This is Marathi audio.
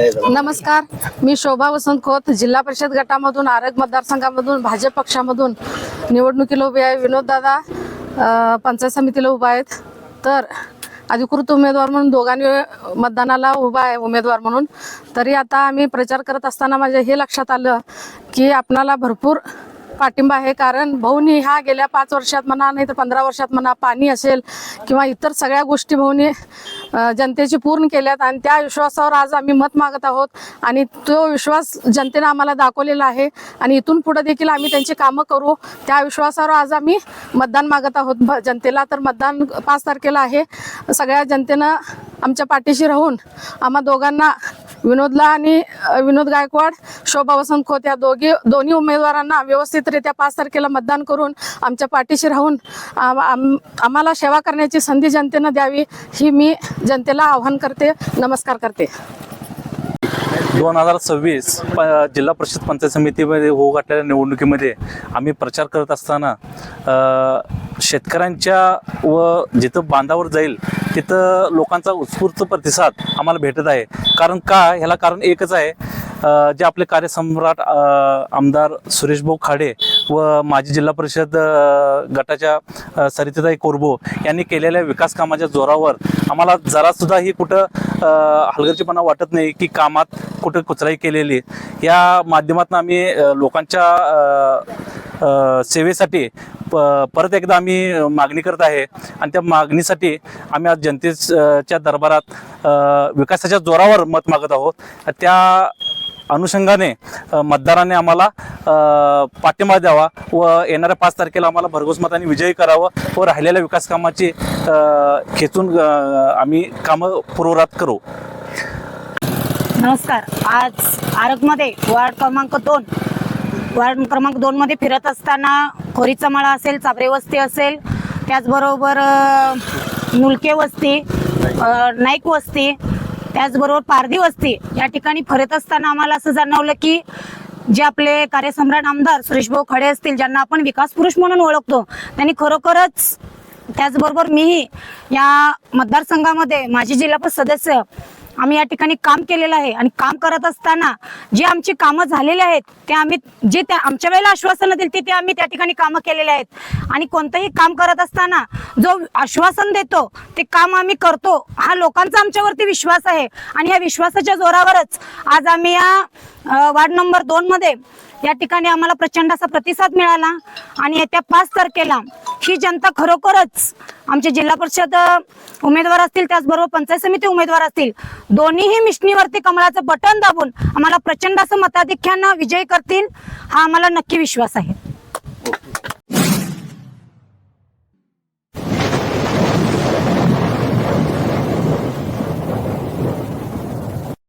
नमस्कार. मी शोभा वसंत खोत जिल्हा परिषद गटामधून आरग मतदारसंघामधून भाजप पक्षामधून निवडणुकीला उभे आहे विनोददादा पंचायत समितीला उभा आहेत. तर अधिकृत उमेदवार म्हणून दोघांनी मतदानाला उभा आहे उमेदवार म्हणून. तरी आता आम्ही प्रचार करत असताना माझ्या हे लक्षात आलं की आपणाला भरपूर पाठिंबा आहे. कारण भाऊनी ह्या गेल्या पाच वर्षात म्हणा नाही तर पंधरा वर्षात म्हणा पाणी असेल किंवा इतर सगळ्या गोष्टी भाऊनी जनतेची पूर्ण केल्यात आणि त्या विश्वासावर आज आम्ही मत मागत आहोत. आणि तो विश्वास जनतेनं आम्हाला दाखवलेला आहे. आणि इथून पुढे देखील आम्ही त्यांची कामं करू. त्या विश्वासावर आज आम्ही मतदान मागत आहोत. भ- जनतेला तर मतदान पाच तारखेला आहे. सगळ्या जनतेनं आमच्या पाठीशी राहून आम्हा दोघांना विनोदला आणि विनोद गायकवाड शोभा वसंत खोत या दोघी दोन्ही उमेदवारांना व्यवस्थितरित्या पाच तारखेला मतदान करून आमच्या पाठीशी राहून आम्हाला सेवा करण्याची संधी जनतेनं द्यावी ही मी जनतेला आव्हान करते नमस्कार करते. दोन हजार सव्वीस प जिल्हा परिषद पंचायत समितीमध्ये होऊ घातलेल्या निवडणुकीमध्ये आम्ही प्रचार करत असताना शेतकऱ्यांच्या व जिथं बांधावर जाईल तिथं लोकांचा उत्स्फूर्त प्रतिसाद आम्हाला भेटत आहे. कारण का? ह्याला कारण एकच आहे. जे आपले कार्यसम्राट आमदार सुरेश भाऊ खाडे व माजी जिल्हा परिषद गटाच्या अ, सरिताताई कोरबो यांनी केलेल्या विकास कामाच्या जोरावर आम्हाला जरासुद्धा ही कुठं हलगर्जीपणा वाटत नाही की कामात कुठं कुचराई केलेली. या माध्यमातून आम्ही लोकांच्या सेवेसाठी प परत एकदा आम्ही मागणी करत आहे. आणि त्या मागणीसाठी आम्ही आज जनतेच्या दरबारात विकासाच्या जोरावर मत मागत आहोत. त्या अनुषंगाने मतदाराने मतदारांनी आम्हाला पाठिंबा द्यावा व येणाऱ्या पाच तारखेला आम्हाला भरघोस मताने विजयी करावं व राहिलेल्या विकास कामाची खेचून आम्ही कामं पूर्वरात करू. नमस्कार. आज आरगमध्ये वार्ड क्रमांक दोन वार्ड क्रमांक दोनमध्ये फिरत असताना खोरीचा माळा असेल चाबरे वस्ती असेल त्याचबरोबर नुलके मुलके वस्ती नाईक वस्ती त्याचबरोबर पारधी वस्ती या ठिकाणी फिरत असताना आम्हाला असं जाणवलं की जे आपले कार्यसम्राट आमदार सुरेशभाऊ खडे असतील ज्यांना आपण विकास पुरुष म्हणून ओळखतो त्यांनी खरोखरच त्याचबरोबर मीही या मतदारसंघामध्ये माझी जिल्हा सदस्य आम्ही या ठिकाणी काम केलेलं आहे आणि काम करत असताना जे आमची कामं झालेली आहेत ते आम्ही जे त्या आमच्या वेळेला आश्वासनं देतील ते आम्ही त्या ठिकाणी कामं केलेले आहेत. आणि कोणतंही काम करत असताना जो आश्वासन देतो ते काम आम्ही करतो हा लोकांचा आमच्यावरती विश्वास आहे. आणि या विश्वासाच्या जोरावरच आज आम्ही या वार्ड नंबर दोन मध्ये या ठिकाणी आम्हाला प्रचंड असा प्रतिसाद मिळाला आणि येत्या पाच तारखेला ही जनता खरोखरच आमचे जिल्हा परिषद उमेदवार असतील त्याचबरोबर पंचायत समिती उमेदवार असतील दोन्हीही मिशनीवरती कमळाचं बटन दाबून आम्हाला प्रचंड असं मताधिक्यानं विजय करतील हा आम्हाला नक्की विश्वास आहे.